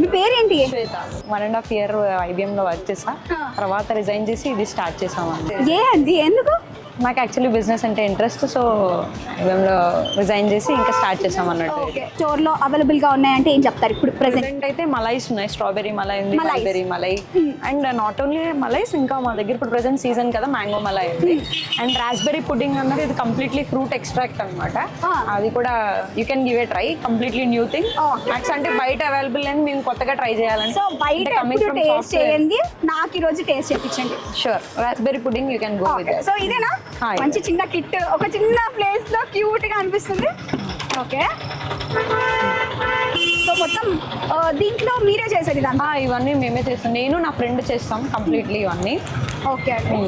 మీ పేరేంటి? One and half year IBM లో work చేసా. తర్వాత రిజైన్ చేసి ఇది స్టార్ట్ చేసామండి. ఏ అండి? ఎందుకు? నాకు యాక్చువల్లీ బిజినెస్ అంటే ఇంట్రెస్ట్ సో ఐబిఎంలో రిజైన్ చేసి ఇంకా స్టార్ట్ చేసాం అన్నట్టు ఓకే స్టోర్లో అవైలబుల్గా ఉన్నాయంటే ఏం చెప్తారు? ఇప్పుడు ప్రెసెంట్ అయితే మలైస్ ఉన్నాయి. స్ట్రాబెరీ మలై ఉంది. Mulberry malai. And not only malais ఇంకా మా దగ్గర ఇప్పుడు ప్రెసెంట్ సీజన్ కదా మ్యాంగో మలై ఉంది. అండ్ రాస్బెరీ పుడ్డింగ్ అన్నది ఇది కంప్లీట్లీ ఫ్రూట్ ఎక్స్ట్రాక్ట్ అనమాట. అది కూడా you can give a try completely new thing. Max అంటే బయట అవైలబుల్ అని మేము కొత్తగా ట్రై చేయాలని సో బయట టేస్ట్ చేయండి. నాకు ఈ రోజు టేస్ట్ చేయించండి sure raspberry pudding you can go with so ఇదేనా. మంచి చిన్న కిట్ ఒక చిన్న ప్లేస్లో క్యూట్గా అనిపిస్తుంది. ఓకే. సో మొత్తం దీంట్లో మీరే చేసేది ఇదంతా ఇవన్నీ మేమే చేస్తాం. నేను నా ఫ్రెండ్ చేస్తాం కంప్లీట్లీ ఇవన్నీ. ఓకే అండి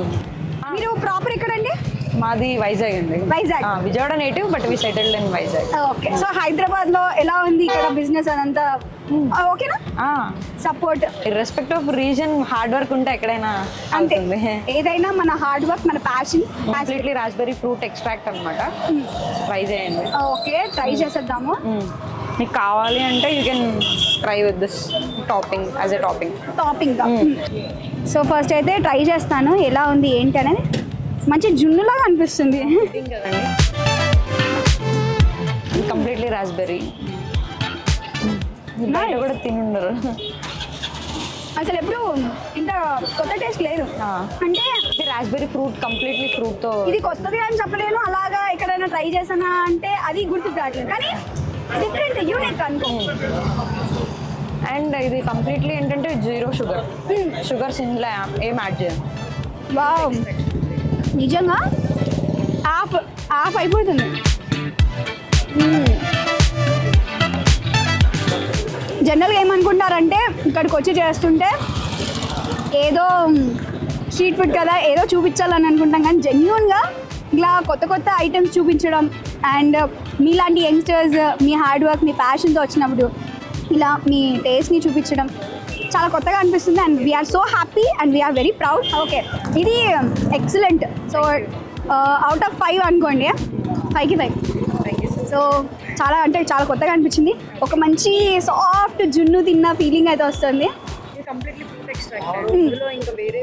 మీరు ప్రాపర్ ఎక్కడండి? మాది వైజాగ్ అండి. Vizag. Vijayawada native but we settled in Vizag. Okay. So హైదరాబాద్లో ఎలా ఉంది ఇక్కడ బిజినెస్ అదంతా? ఆ, ఓకేనా? Support respect of reason hard work ఉంటే ఎక్కడైనా అంతే. ఏదైనా మన హార్డ్ వర్క్ మన passion completely raspberry fruit extract అనమాట ట్రై చేయండి. ఓకే ట్రై చేసేద్దాము. Mm. మీకు కావాలి అంటే you can try with this topping as a topping topping so first అయితే ట్రై చేస్తాను. ఎలా ఉంది ఏంటి అనేది మంచి జున్నులాగా అనిపిస్తుంది. కంప్లీట్లీ రాస్బెరీ బయట కూడా తినుండరు. అసలు ఎప్పుడు ఇంత కొత్త టేస్ట్ లేదు. అంటే ఇది రాస్బెరీ ఫ్రూట్ కంప్లీట్లీ ఫ్రూట్తో ఇది కొత్తది అని చెప్పలేను. అలాగా ఎక్కడైనా ట్రై చేసానా అంటే అది గుర్తుకు రావట్లేదు. కానీ డిఫరెంట్ యూనిక్ అనుకో. అండ్ ఇది కంప్లీట్లీ ఏంటంటే జీరో షుగర్. షుగర్స్ ఇందులో ఏం యాడ్ చేయం వావ్. నిజంగా? ఆఫ్ ఆఫ్ అయిపోతుంది. జనరల్గా ఏమనుకుంటారంటే ఇక్కడికి వచ్చి చేస్తుంటే ఏదో స్ట్రీట్ ఫుడ్ కదా ఏదో చూపించాలని అనుకుంటాం కానీ జెన్యున్గా ఇలా కొత్త కొత్త ఐటమ్స్ చూపించడం అండ్ మీలాంటి యంగ్స్టర్స్ మీ హార్డ్ వర్క్ మీ ప్యాషన్తో వచ్చినప్పుడు ఇలా మీ టేస్ట్ని చూపించడం చాలా కొత్తగా అనిపిస్తుంది and we're so happy and we're very proud okay ఇది excellent so out of five అనుకోండి. ఫైవ్కి ఫైవ్ సో చాలా అంటే చాలా కొత్తగా అనిపించింది. ఒక మంచి సాఫ్ట్ జున్ను తిన్న ఫీలింగ్ అయితే వస్తుంది. కంప్లీట్లీ ఇందులో ఇంకా వేరే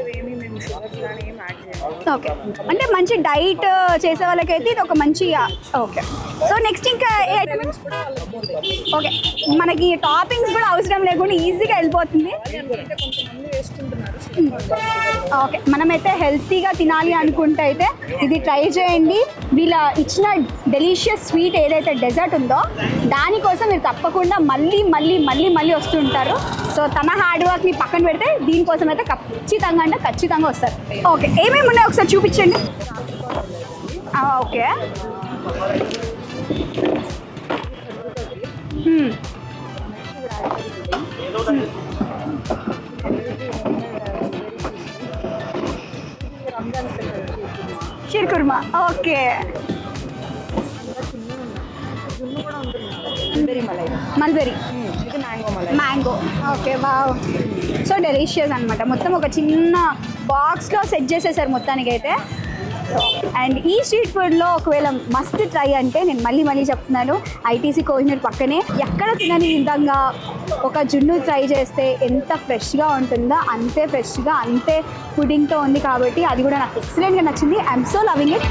ఓకే అంటే మంచి డైట్ uh, చేసే వాళ్ళకైతే ఇది ఒక మంచి ఓకే సో నెక్స్ట్ ఇంకా ఓకే మనకి టాపింగ్స్ కూడా అవసరం లేకుండా ఈజీగా వెళ్ళిపోతుంది. Hmm. ఓకే మనమైతే హెల్తీగా తినాలి అనుకుంటే అయితే ఇది ట్రై చేయండి. వీళ్ళ ఇచ్చిన డెలిషియస్ స్వీట్ ఏదైతే డెజర్ట్ ఉందో దానికోసం మీరు తప్పకుండా మళ్ళీ మళ్ళీ మళ్ళీ మళ్ళీ వస్తుంటారు సో తన హార్డ్ వర్క్ని పక్కన పెడితే దీనికోసం అయితే ఖచ్చితంగా అంటే ఖచ్చితంగా వస్తారు. ఓకే ఏమేమి ఉన్నాయి ఒకసారి చూపించండి. Okay చిరుకుర్మా okay mulberry mango mango. Okay బావ్ సో డెలిషియస్ అనమాట మొత్తం ఒక చిన్న బాక్స్లో సెట్ చేసేసారు మొత్తానికైతే. అండ్ ఈ స్ట్రీట్ ఫుడ్లో ఒకవేళ మస్ట్ ట్రై అంటే నేను మళ్ళీ మళ్ళీ చెప్తున్నాను. ఐటీసీ కోహినూర్ పక్కనే ఎక్కడ తినని విధంగా ఒక జున్ను ట్రై చేస్తే ఎంత ఫ్రెష్గా ఉంటుందో అంతే ఫ్రెష్గా అంతే పుడింగ్తో ఉంది కాబట్టి అది కూడా నాకు ఎక్సలెంట్గా నచ్చింది. I'm so loving it